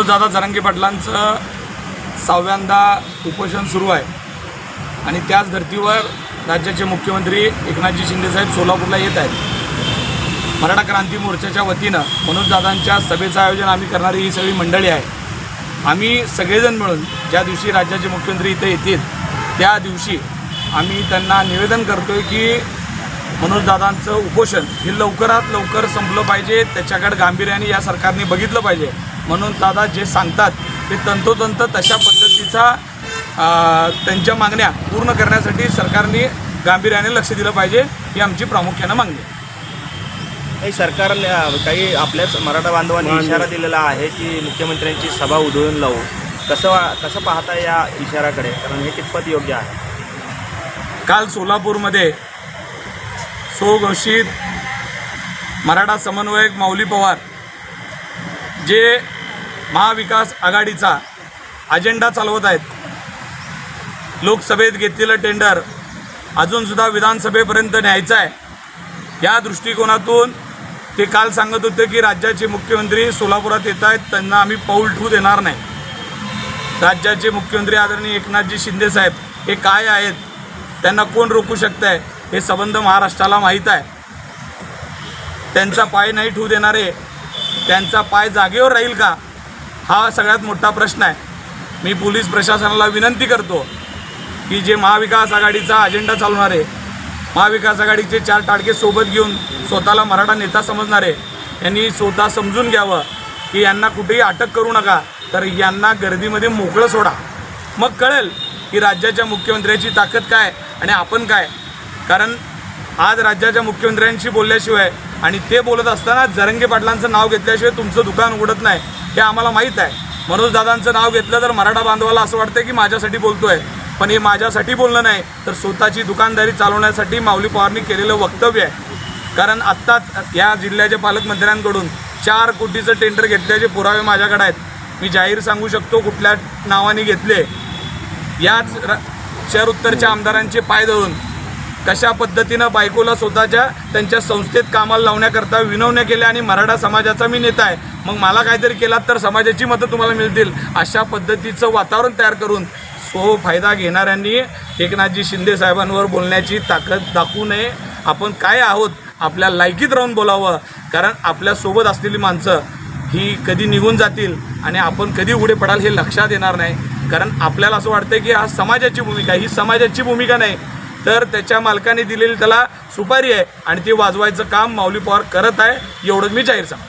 मनोजदादा जरांगे पाटलांचं सहाव्यांदा उपोषण सुरू आहे. आणि त्याच धर्तीवर राज्याचे मुख्यमंत्री एकनाथजी शिंदेसाहेब सोलापूरला येत आहेत. मराठा क्रांती मोर्चाच्या वतीनं मनोजदादांच्या सभेचं आयोजन आम्ही करणारी ही सगळी मंडळी आहे. आम्ही सगळेजण मिळून ज्या दिवशी राज्याचे मुख्यमंत्री इथे येतील त्या दिवशी आम्ही त्यांना निवेदन करतो आहे की मनोजदादांचं उपोषण हे लवकरात लवकर संपलं पाहिजे त्याच्याकडे गांभीर्याने या सरकारने बघितलं पाहिजे. म्हणून दादा जे सांगतात ते तंतोतंत तशा पद्धतीचा अ, त्यांच्या मागण्या पूर्ण करण्यासाठी सरकारने गांभीर्याने लक्ष दिलं पाहिजे ही आमची प्रामुख्यानं मागणी आहे. काही सरकारने काही आपल्याच मराठा बांधवांनी इशारा दिलेला आहे की मुख्यमंत्र्यांची सभा उधळून लावू. कसं वा- कसं पाहता या इशाराकडे? कारण हे कितपत योग्य आहे? काल सोलापूरमध्ये स्वघोषित मराठा समन्वयक माऊली पवार जे महाविकास आघाडीचा अजेंडा चालवत आहेत. लोकसभेत घेतलेलं टेंडर अजूनसुद्धा विधानसभेपर्यंत न्यायचं आहे. या दृष्टिकोनातून ते काल सांगत होते की राज्याचे मुख्यमंत्री सोलापुरात येत आहेत त्यांना आम्ही पाऊल ठेवू देणार नाही. राज्याचे मुख्यमंत्री आदरणीय एकनाथजी शिंदेसाहेब हे काय आहेत? त्यांना कोण रोखू शकतं आहे हे संबंध महाराष्ट्राला माहीत आहे. त्यांचा पाय नाही ठेवू देणारे त्यांचा पाय जागेवर राहील का? हा सगळ्यात मोठा प्रश्न आहे. मी पोलीस प्रशासनाला विनंती करतो की जे महाविकास आघाडीचा अजेंडा चालवणारे महाविकास आघाडीचे चार टाळके सोबत घेऊन स्वतःला मराठा नेता समजणारे यांनी स्वतः समजून घ्यावं की यांना कुठेही अटक करू नका तर यांना गर्दीमध्ये मोकळं सोडा. मग कळेल की राज्याच्या मुख्यमंत्र्याची ताकद काय आणि आपण काय. कारण आज राज्याच्या मुख्यमंत्र्यांशी बोलल्याशिवाय आणि ते बोलत असताना जरंगे पाटलांचं नाव घेतल्याशिवाय तुमचं दुकान उघडत नाही. हे आम्हाला माहीत आहे. मनोज दादांचं नाव घेतलं तर मराठा बांधवाला असं वाटतं की माझ्यासाठी बोलतोय. पण हे माझ्यासाठी बोलणं नाही तर स्वतःची दुकानदारी चालवण्यासाठी माऊली पवारनी केलेलं वक्तव्य आहे. कारण आत्ताच या जिल्ह्याच्या पालकमंत्र्यांकडून चार कोटीचं टेंडर घेतल्याचे पुरावे माझ्याकडे आहेत. मी जाहीर सांगू शकतो कुठल्या नावाने घेतले. याच र शहर उत्तरच्या आमदारांचे पाय धरून कशा पद्धतीनं बायकोला स्वतःच्या त्यांच्या संस्थेत कामाला लावण्याकरता विनवण्या केल्या आणि मराठा समाजाचा मी नेता आहे. मग मला काहीतरी केलात तर समाजाची मतं तुम्हाला मिळतील. अशा पद्धतीचं वातावरण तयार करून सो फायदा घेणाऱ्यांनी एकनाथजी शिंदे साहेबांवर बोलण्याची ताकद दाखवू नये. आपण काय आहोत? आपल्या लायकीत राहून बोलावं. कारण आपल्यासोबत असलेली माणसं ही कधी निघून जातील आणि आपण कधी उघडे पडाल हे लक्षात येणार नाही. कारण आपल्याला असं वाटतं की हा समाजाची भूमिका ही समाजाची भूमिका नाही. तर त्याच्या मालकाने दिलेली त्याला सुपारी आहे आणि ती वाजवायचं काम माऊली पवार करत आहे. एवढंच मी जाहीर सांगतो.